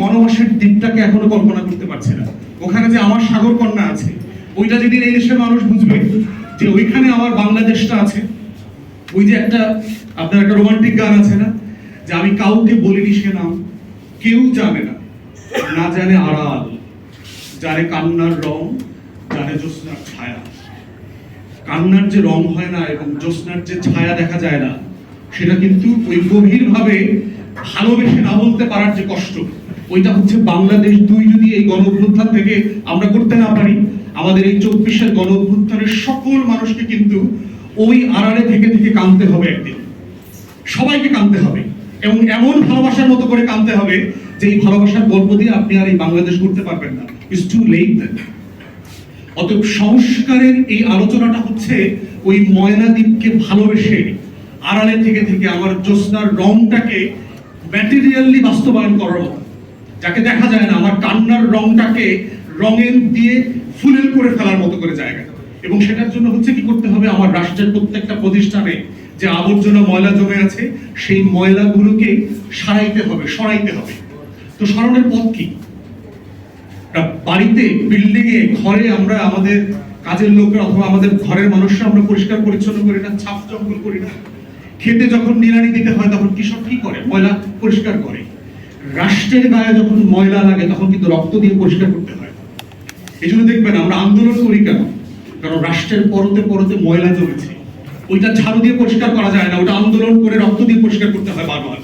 বনবাসের দ্বীপটাকে এখনও কল্পনা করতে পারছে না। ওখানে যে আমার সাগর কন্যা আছে, ওইটা যেদিন এই দেশের মানুষ বুঝবে যে ওইখানে আমার বাংলাদেশটা আছে। ওই যে একটা, আপনার একটা রোমান্টিক গান আছে না? যে আমি কাউকে বলিনি সে নাম, কেউ জানে না। না জানে আড়াল, জানে কান্নার রং, জানে জ্যোৎস্নার ছায়া। কান্নার যে রং হয় না এবং জ্যোৎস্নার যে ছায়া দেখা যায় না, সেটা কিন্তু ওই গভীরভাবে ভালোবেসে না বলতে পারার যে কষ্ট ওইটা হচ্ছে বাংলাদেশ দুই যদি এই গণ অভ্যুত্থান থেকে আমরা করতে না পারি, আমাদের এই চব্বিশের গণ অভ্যুত্থানের সকল মানুষকে কিন্তু ওই আড়ালে থেকে থেকে কাঁদতে হবে একদিন। সবাইকে কাঁদতে হবে এবং এমন ভালোবাসার মতো করে কাঁদতে হবে যে এই ভালোবাসার গল্প দিয়ে আপনি আর এই বাংলাদেশ করতে পারবেন না। ইটস টু লেট অতএব সংস্কারের এই আলোচনাটা হচ্ছে ওই ময়না দ্বীপকে ভালোবেসে আড়ালে থেকে থেকে আমার জ্যোৎস্নার রংটাকে ম্যাটেরিয়ালি বাস্তবায়ন করার মতো। যাকে দেখা যায় না, আমার কান্নার রংটাকে রঙের দিয়ে ফুলেল করে ফেলার মতো করে জায়গা। এবং সেটার জন্য হচ্ছে কি করতে হবে, আমার রাষ্ট্রের প্রত্যেকটা প্রতিষ্ঠানে যে আবর্জনা ময়লা জমে আছে, সেই ময়লাগুলোকে সারাইতে হবে, সরাইতে হবে। তো সরানোর পথ কি? বাড়িতে বিল্ডিং এ ঘরে আমরা আমাদের কাজের লোকরা অথবা আমাদের ঘরের মানুষরা আমরা পরিষ্কার পরিচ্ছন্ন করি না ছাপ জঙ্গল করি না। খেতে যখন নিড়ানি দিতে হয়, তখন কৃষক কি করে? ময়লা পরিষ্কার করে। রাষ্ট্রের গায়ে যখন ময়লা লাগে, তখন কিন্তু রক্ত দিয়ে পরিষ্কার করতে হয়। এই জন্য দেখবেন, আমরা আন্দোলন করি কেন? কারণ রাষ্ট্রের পরতে পরতে ময়লা জমেছে। ওইটা ঝাড়ু দিয়ে পরিষ্কার করা যায় না, ওটা আন্দোলন করে রক্ত দিয়ে পরিষ্কার করতে হয় বারবার।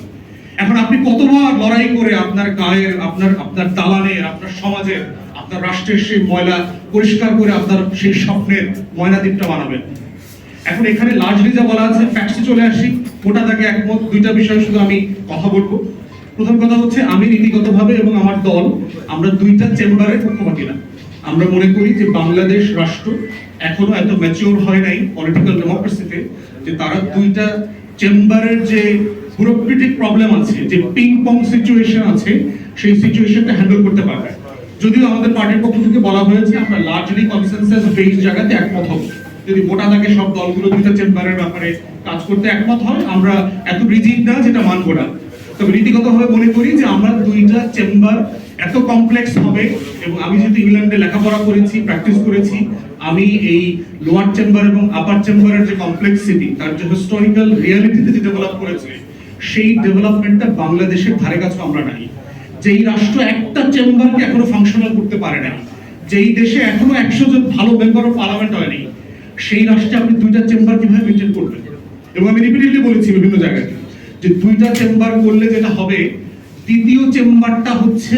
এখন আপনি কতবার লড়াই করে আপনার গায়ের, আপনার আপনার দালানে আপনার সমাজের, আপনার রাষ্ট্রের সেই ময়লা পরিষ্কার করে আপনার সেই স্বপ্নের ময়না দ্বীপটা বানাবেন? এখন এখানে লার্জলি যা বলা আছে ফ্যাক্টসে চলে আসি। ওটা থাকে একমত, দুইটা বিষয় শুধু আমি কথা বলব। প্রথম কথা হচ্ছে, আমি নীতিগতভাবে এবং আমার দল আমরা দুইটা চেম্বারের পক্ষপাতী না। আমরা মনে করি যে বাংলাদেশ রাষ্ট্র এখনও এত ম্যাচিওর হয় নাই পলিটিক্যাল ডেমোক্রেসিতে যে তারা দুইটা চেম্বারের যে ব্যুরোক্রেটিক প্রবলেম আছে, যে পিং পং সিচুয়েশন আছে, সেই সিচুয়েশনটা হ্যান্ডেল করতে পারবে। যদিও আমাদের পার্টির পক্ষ থেকে বলা হয়েছে, আমরা লার্জলি কনসেনসাস বেসড জায়গাতে একমত হব। যদি মোটা থাকে সব দলগুলো দুইটা চেম্বারের ব্যাপারে কাজ করতে একমত হয়, আমরা এত রিজিড না যেটা মানবো না। তবে নীতিগতভাবে মনে করি যে আমরা দুইটা চেম্বার এত কমপ্লেক্স হবে এবং আমি যেহেতু ইংল্যান্ডে লেখাপড়া করেছি প্র্যাকটিস করেছি, আমি এই লোয়ার চেম্বার এবং আপার চেম্বারের যে কমপ্লেক্সিটি তার যে হিস্টোরিক্যাল রিয়ালিটিতে যে ডেভেলপ করেছে, সেই ডেভেলপমেন্টটা বাংলাদেশের ধারে কাছে আমরা নাই। যেই রাষ্ট্র একটা চেম্বারকে এখনও ফাংশনাল করতে পারে না যেই দেশে এখনও একশো জন ভালো মেম্বার অফ পার্লামেন্ট হয়নি, সেই রাষ্ট্রে আপনি দুইটা চেম্বার কীভাবে মেনটেন করবেন? এবং আমি রিপিটেডলি বলেছি বিভিন্ন জায়গায়। যে দুইটা চেম্বার করলে যেটা হবে, তৃতীয় চেম্বারটা হচ্ছে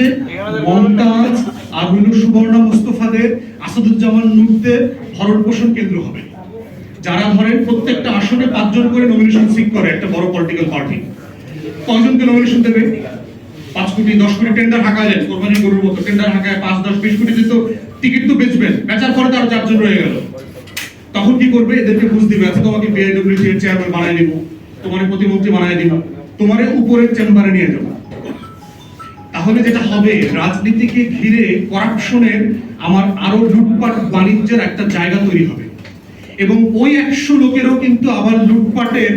মমতাজ আর সুবর্ণা, মুস্তফাদের, আসাদুজ্জামান নূরদের ভরণ পোষণ কেন্দ্র হবে। যারা ধরেন প্রত্যেকটা আসনে পাঁচজন করে নমিনেশন সিক করে, একটা বড় পলিটিক্যাল পার্টি কয়জনকে নমিনেশন দেবে? পাঁচ কোটি, দশ কোটি টেন্ডার হাঁকালেন কোরবানি গরুর মতো। টেন্ডার হাঁকায় পাঁচ, দশ, বিশ কোটি তো টিকিট তো বেচবেন। বেচার পরে তার চারজন রয়ে গেল। তখন কি করবে? এদেরকে বুঝ দিবে। আচ্ছা তোমাকে বিআইডব্লিউসি এর চেয়ারম্যান বানাই দিব তোমার প্রতিমন্ত্রী বানাই দিব, তোমার উপরের চেম্বারে নিয়ে যাব। তাহলে যেটা হবে, রাজনীতিকে ঘিরে করাপশনের আমার আরও লুটপাট বাণিজ্যের একটা জায়গা তৈরি হবে। এবং ওই একশো লোকেরও কিন্তু আবার লুটপাটের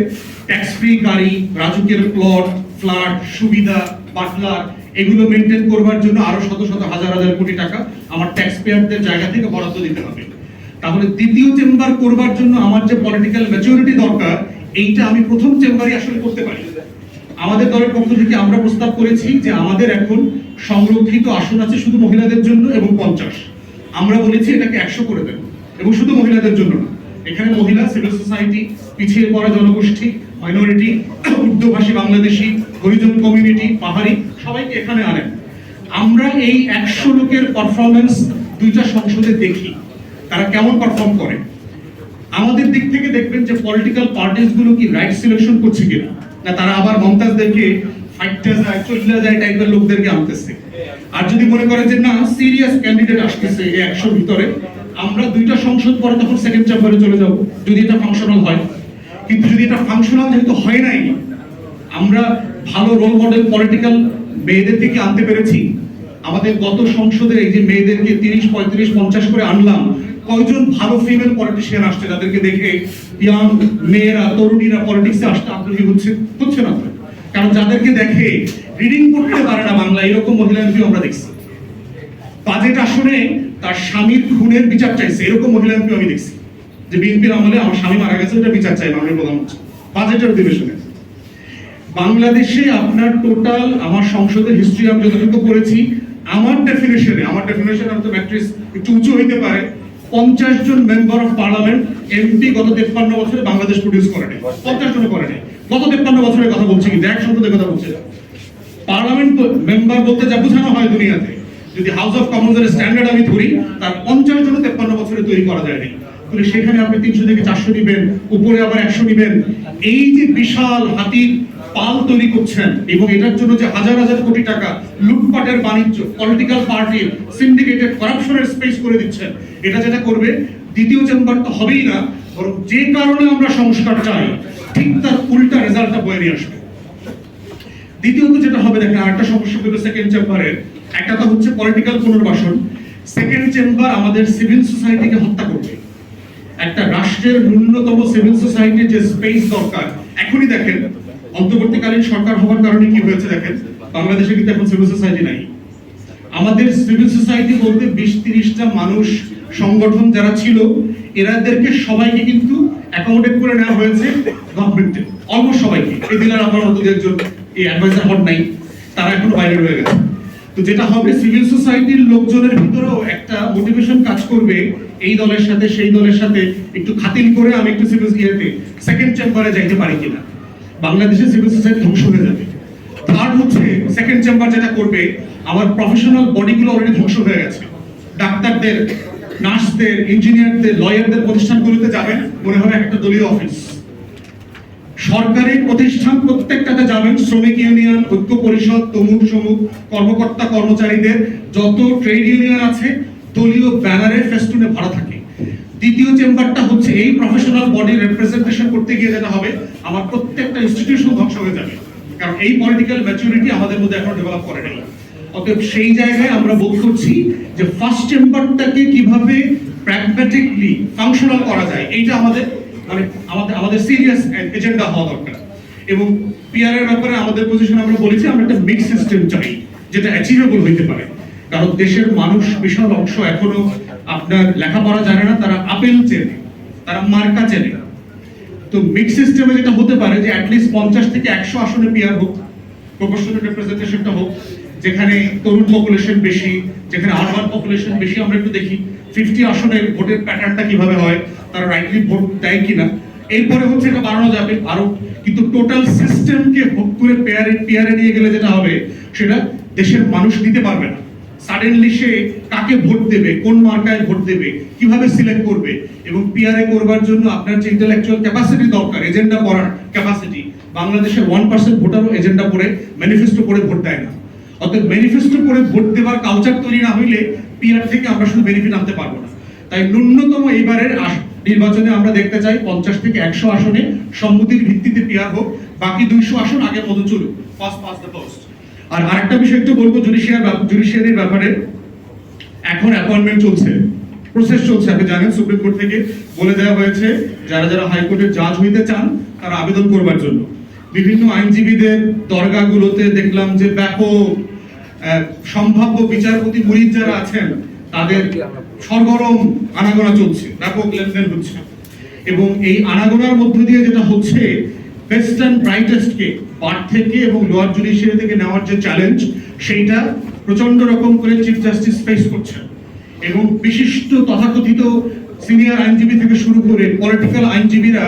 ট্যাক্স ফ্রি গাড়ি রাজুকের প্লট ফ্ল্যাট সুবিধা বাটলার এগুলো মেনটেন করবার জন্য আরও শত শত হাজার হাজার কোটি টাকা আমার ট্যাক্স পেয়ারদের জায়গা থেকে বরাদ্দ দিতে হবে। তাহলে দ্বিতীয় চেম্বার করবার জন্য আমার যে পলিটিক্যাল ম্যাচুরিটি দরকার এইটা আমি প্রথম চেম্বারই আসলে করতে পারি। আমাদের দলের পক্ষ থেকে আমরা প্রস্তাব করেছি যে আমাদের এখন সংরক্ষিত আসন আছে শুধু মহিলাদের জন্য এবং পঞ্চাশ। আমরা বলেছি এটাকে একশো করে দেব। এবং শুধু মহিলাদের জন্য না, এখানে মহিলা সিভিল সোসাইটি পিছিয়ে পড়া জনগোষ্ঠী মাইনরিটি উর্দুভাষী, বাংলাদেশি হরিজন কমিউনিটি পাহাড়ি, সবাইকে এখানে আনেন। আমরা এই একশো লোকের পারফরমেন্স দুইটা সংসদে দেখি, তারা কেমন পারফর্ম করে। আমাদের দিক থেকে দেখবেন যে পলিটিক্যাল পার্টিসগুলো কি রাইট সিলেকশন করছে কিনা? না, তারা আবার মমতাজদেরকে ফাইটটা যায় চল্লা যায় টাইপের লোকদেরকে আনতেছে। আর যদি মনে করে যে না সিরিয়াস ক্যান্ডিডেট আসতেছে এই একশোর ভিতরে, আমরা দুইটা সংসদ পরে তখন সেকেন্ড চেম্বারে চলে যাব, যদি এটা ফাংশনাল হয়। কিন্তু যদি এটা ফাংশনাল যেহেতু হয় নাই, আমরা ভালো রোল মডেল পলিটিক্যাল মেয়েদের থেকে আনতে পেরেছি। আমাদের গত সংসদে এই যে মেয়েদেরকে তিরিশ, পঁয়ত্রিশ, পঞ্চাশ করে আনলাম কয়জন ভালো ফিমেল পলিটিশিয়ান আসছে যাদেরকে দেখে ইয়াং মেয়েরা, তরুণীরা পলিটিক্সে আসতে আগ্রহী হচ্ছে? হচ্ছে না কারণ যাদেরকে দেখে রিডিং করতে পারে না বাংলা এরকম মহিলা এমপি আমরা দেখছি। বাজেট আসনে তার স্বামীর খুনের বিচার চাইছে, এরকম মহিলা আমি দেখছি। যে বিএনপির আমলে আমার স্বামী মারা গেছে ওটা বিচার চাই মাননীয় প্রধানমন্ত্রী। বাজেটের অধিবেশনে। বাংলাদেশে আপনার টোটাল আমার সংসদের হিস্ট্রি আমি যতটুকু পড়েছি, আমার ডেফিনেশনে আমার ডেফিনেশন হয়তো ম্যাট্রিক্স একটু উঁচু হইতে পারে পঞ্চাশ জন মেম্বার অফ পার্লামেন্ট এমপি গত তেপ্পান্ন বছরে বাংলাদেশ প্রডিউস করে পঞ্চাশ জন করে নেই গত তেপ্পান্ন বছরের কথা বলছি কিন্তু এক সংসদের কথা বলছি পার্লামেন্ট মেম্বার বলতে যা বোঝানো হয় দুনিয়াতে, যদি হাউস অফ কমন্সের স্ট্যান্ডার্ড আমি ধরি, তার পঞ্চাশ জন তেপ্পান্ন বছরে তৈরি করা যায়নি। তাহলে সেখানে আপনি তিনশো থেকে চারশো নিবেন, উপরে আবার একশো নিবেন। এই যে বিশাল হাতির পাল তৈরি করছেন এবং এটার জন্য যে হাজার হাজার কোটি টাকা লুটপাটের বাণিজ্য পলিটিক্যাল পার্টি সিন্ডিকেটেড করাপশনের স্পেস করে দিচ্ছেন, এটা যেটা করবে, দ্বিতীয় চেম্বার তো হবেই না, বরং যে কারণে আমরা সংস্কার চাই, ঠিক তার উল্টা রেজাল্টটা বয়ে নিয়ে আসবে। দ্বিতীয়ত যেটা হবে, দেখেন আরেকটা সমস্যা হলো সেকেন্ড চেম্বারের একটা তো হচ্ছে পলিটিক্যাল পুনর্বাসন সেকেন্ড চেম্বার আমাদের সিভিল সোসাইটিকে হত্যা করবে। একটা রাষ্ট্রের ন্যূনতম সিভিল সোসাইটির যে স্পেস দরকার, এখনই দেখেন অন্তর্বর্তীকালীন সরকার হওয়ার কারণে কি হয়েছে দেখেন? বাংলাদেশে কিন্তু এখন সিভিল সোসাইটি নাই। আমাদের সিভিল সোসাইটি বলতে বিশ তিরিশটা মানুষ সংগঠন যারা ছিল, এরাদেরকে সবাইকে কিন্তু অ্যাকোমোডেট করে নেওয়া হয়েছে গভর্নমেন্টে অলমোস্ট সবাইকে। এই দিনের আমার মতো একজন, এই অ্যাডভাইজার হট নাই। তারা এখন বাইরে রয়ে গেছে। তো যেটা হবে সিভিল সোসাইটির লোকজনের ভিতরেও একটা মোটিভেশন কাজ করবে, এই দলের সাথে, সেই দলের সাথে একটু খাতিল করে আমি একটু সিভিল ইয়েতে সেকেন্ড চেম্বারে যাইতে পারি কিনা। বাংলাদেশের সিভিল সোসাইটি ধ্বংস হয়ে যাবে। থার্ড হচ্ছে সেকেন্ড চেম্বার যেটা করবে, আমার প্রফেশনাল বডিগুলো অলরেডি ধ্বংস হয়ে গেছে। ডাক্তারদের, নার্সদের ইঞ্জিনিয়ারদের লয়ারদের প্রতিষ্ঠানগুলোতে যাবেন, মনে হবে একটা দলীয় অফিস সরকারি প্রতিষ্ঠান প্রত্যেকটাতে যাবেন, শ্রমিক ইউনিয়ন, ঐক্য পরিষদ, তমুক, সমুক, কর্মকর্তা কর্মচারীদের, যত ট্রেড ইউনিয়ন আছে, দলীয় ব্যানারে ফেস্টুনে ভরা থাকে। দ্বিতীয় চেম্বারটা হচ্ছে এই প্রফেশনাল বডি রিপ্রেজেন্টেশন করতে গিয়ে যেটা হবে, আমার প্রত্যেকটা ইনস্টিটিউশন ধ্বংস হয়ে যাবে। কারণ এই পলিটিক্যাল ম্যাচুরিটি আমাদের মধ্যে এখন ডেভেলপ করে নেই। অতএব সেই জায়গায় আমরা বোধ করছি যে ফার্স্ট চেম্বারটাকে কীভাবে প্র্যাগম্যাটিকলি ফাংশনাল করা যায়, এইটা আমাদের মানে আমাদের আমাদের সিরিয়াস এজেন্ডা হওয়া দরকার। এবং পিআর এর ব্যাপারে আমাদের পজিশন আমরা বলেছি, আমরা একটা মিক্স সিস্টেম চাই, যেটা অ্যাচিভেবল হইতে পারে। কারণ দেশের মানুষ বিশাল অংশ এখনও আপনার লেখাপড়া জানে না, তারা আপেল চেনে, তারা মার্কা চেনে। তো মিক্স সিস্টেমে যেটা হতে পারে যে অ্যাটলিস্ট পঞ্চাশ থেকে একশো আসনে পিআর হোক প্রপোর্শনাল রিপ্রেজেন্টেশনটা হোক, যেখানে তরুণ পপুলেশন বেশি, যেখানে আরবান পপুলেশন বেশি, আমরা একটু দেখি ফিফটি আসনে ভোটের প্যাটার্নটা কীভাবে হয়, তারা রাইটলি ভোট দেয় কিনা। এরপরে হচ্ছে এটা বাড়ানো যাবে আরও কিন্তু টোটাল সিস্টেমকে ভোট করে পেয়ারে পেয়ারে নিয়ে গেলে যেটা হবে, সেটা দেশের মানুষ দিতে পারবে না। সাডেনলি সে কাকে ভোট দেবে, কোন মার্কায় ভোট দেবে, কীভাবে সিলেক্ট করবে এবং পিআরএ করবার জন্য আপনার যে ইন্টেলেকচুয়াল ক্যাপাসিটি দরকার এজেন্ডা করার ক্যাপাসিটি বাংলাদেশের ওয়ান পার্সেন্ট ভোটারও এজেন্ডা পড়ে ম্যানিফেস্টো পড়ে ভোট দেয় না। অর্থাৎ ম্যানিফেস্টো পড়ে ভোট দেওয়ার কালচার তৈরি না হইলে পিআর থেকে আমরা শুধু বেনিফিট আনতে পারব না। তাই ন্যূনতম এইবারের নির্বাচনে আমরা দেখতে চাই পঞ্চাশ থেকে একশো আসনে সম্মতির ভিত্তিতে পিআর হোক, বাকি দুইশো আসন আগের মতো চলুক। ফার্স্ট পাস দ্য পোস্ট আর আরেকটা বিষয় একটু বলব জুডিশিয়ার জুডিশিয়ারির ব্যাপারে। এখন অ্যাপয়েন্টমেন্ট চলছে প্রসেস চলছে। আপনি জানেন সুপ্রিম কোর্ট থেকে বলে দেওয়া হয়েছে, যারা যারা হাইকোর্টের জাজ হইতে চান, তারা আবেদন করবার জন্য। বিভিন্ন আইনজীবীদের দরগাগুলোতে দেখলাম যে ব্যাপক সম্ভাব্য বিচারপতি মুরিদ যারা আছেন, তাদের সরগরম আনাগোনা চলছে। ব্যাপক লেনদেন হচ্ছে। এবং এই আনাগোনার মধ্য দিয়ে যেটা হচ্ছে বেস্ট অ্যান্ড ব্রাইটেস্টকে পার্ট থেকে এবং লোয়ার জুডিশিয়ারি থেকে নেওয়ার যে চ্যালেঞ্জ সেইটা প্রচণ্ড রকম করে চিফ জাস্টিস ফেস করছেন এবং বিশিষ্ট তথাকথিত সিনিয়র আইনজীবী থেকে শুরু করে পলিটিক্যাল আইনজীবীরা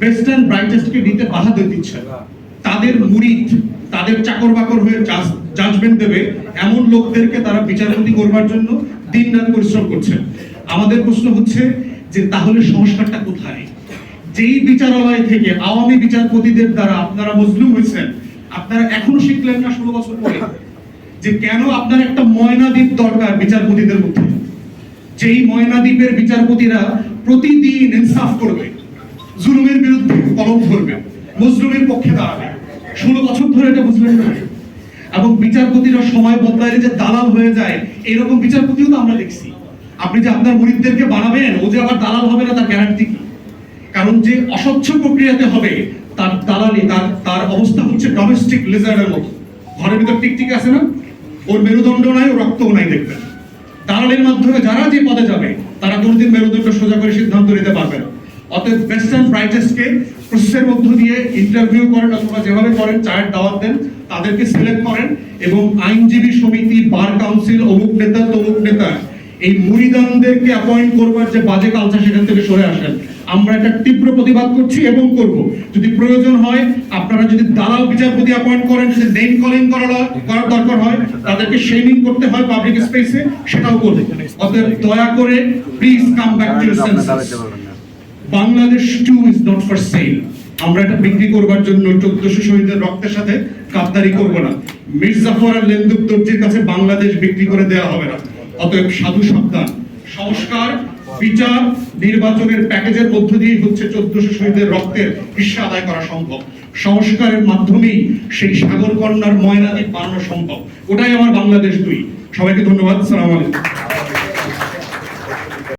বেস্ট অ্যান্ড ব্রাইটেস্টকে নিতে বাধা দিয়ে দিচ্ছেন তাদের মুরিদ তাদের চাকর বাকর হয়ে জাজমেন্ট দেবে এমন লোকদেরকে তারা বিচারপতি করবার জন্য দিন রাত পরিশ্রম করছেন আমাদের প্রশ্ন হচ্ছে যে তাহলে সংস্কারটা কোথায়? যেই বিচারালয় থেকে আওয়ামী বিচারপতিদের দ্বারা আপনারা মজলুম হয়েছেন, আপনারা এখনও শিখলেন না ষোলো বছর পরে যে কেন আপনার একটা ময়নাদ্বীপ দরকার বিচারপতিদের মধ্যে? যেই ময়নাদ্বীপের বিচারপতিরা প্রতিদিন ইনসাফ করবে, জুলুমের বিরুদ্ধে কলম ধরবে, মজলুমের পক্ষে দাঁড়াবে। ষোলো বছর ধরে এটা বুঝলেন না। এবং বিচারপতিরা সময় বদলাইলে যে দালাল হয়ে যায়, এরকম বিচারপতিও তো আমরা দেখছি। আপনি যে আপনার মুরিদদেরকে বানাবেন, ও যে আবার দালাল হবে না, তার গ্যারান্টি কি? কারণ যে অস্বচ্ছ প্রক্রিয়াতে হবে, তার দালালি, তার তার অবস্থা হচ্ছে ডোমেস্টিক লিজার্ডের মতো। ঘরের ভিতর টিকটিক আছে না? ওর মেরুদণ্ড নাই, ও রক্তও নাই দেখবেন দালালের মাধ্যমে যারা যে পদে যাবে, তারা কোনোদিন মেরুদণ্ড সোজা করে সিদ্ধান্ত নিতে পারবে না। অতএব অ্যান্ড ব্রাইটেস্টকে প্রসেসের মধ্য দিয়ে ইন্টারভিউ করেন অথবা যেভাবে করেন, চায়ের দাওয়াত দেন, তাদেরকে সিলেক্ট করেন এবং আইনজীবী সমিতি, বার কাউন্সিল অমুক নেতা, তমুক নেতা, এই মুড়িদানদেরকে অ্যাপয়েন্ট করবার যে বাজে কালচার সেখান থেকে সরে আসেন। আমরা এটা তীব্র প্রতিবাদ করছি এবং করব। যদি প্রয়োজন হয়, আপনারা যদি দালাল বিচারপতি অ্যাপয়েন্ট করেন, যদি নেম কলিং করার দরকার হয়, তাদেরকে শেমিং করতে হয় পাবলিক স্পেসে সেটাও করব। অতএব দয়া করে please come back to senses Bangladesh too is not for sale আমরা এটা বিক্রি করবার জন্য চোদ্দশো শহীদের রক্তের সাথে কাপদারি করব না। মির্জাফর আর লেন্দুক দর্জির কাছে বাংলাদেশ বিক্রি করে দেওয়া হবে না। অতএব সাধু সাবধান। সংস্কার বিচার নির্বাচনের প্যাকেজের মধ্য দিয়ে হচ্ছে চোদ্দশো শহীদের রক্তের হিস্সা আদায় করা সম্ভব। সংস্কারের মাধ্যমেই সেই সাগর কন্যার ময়নাদি বানানো সম্ভব। ওটাই আমার বাংলাদেশ দুই। সবাইকে ধন্যবাদ। সালাম আলাইকুম।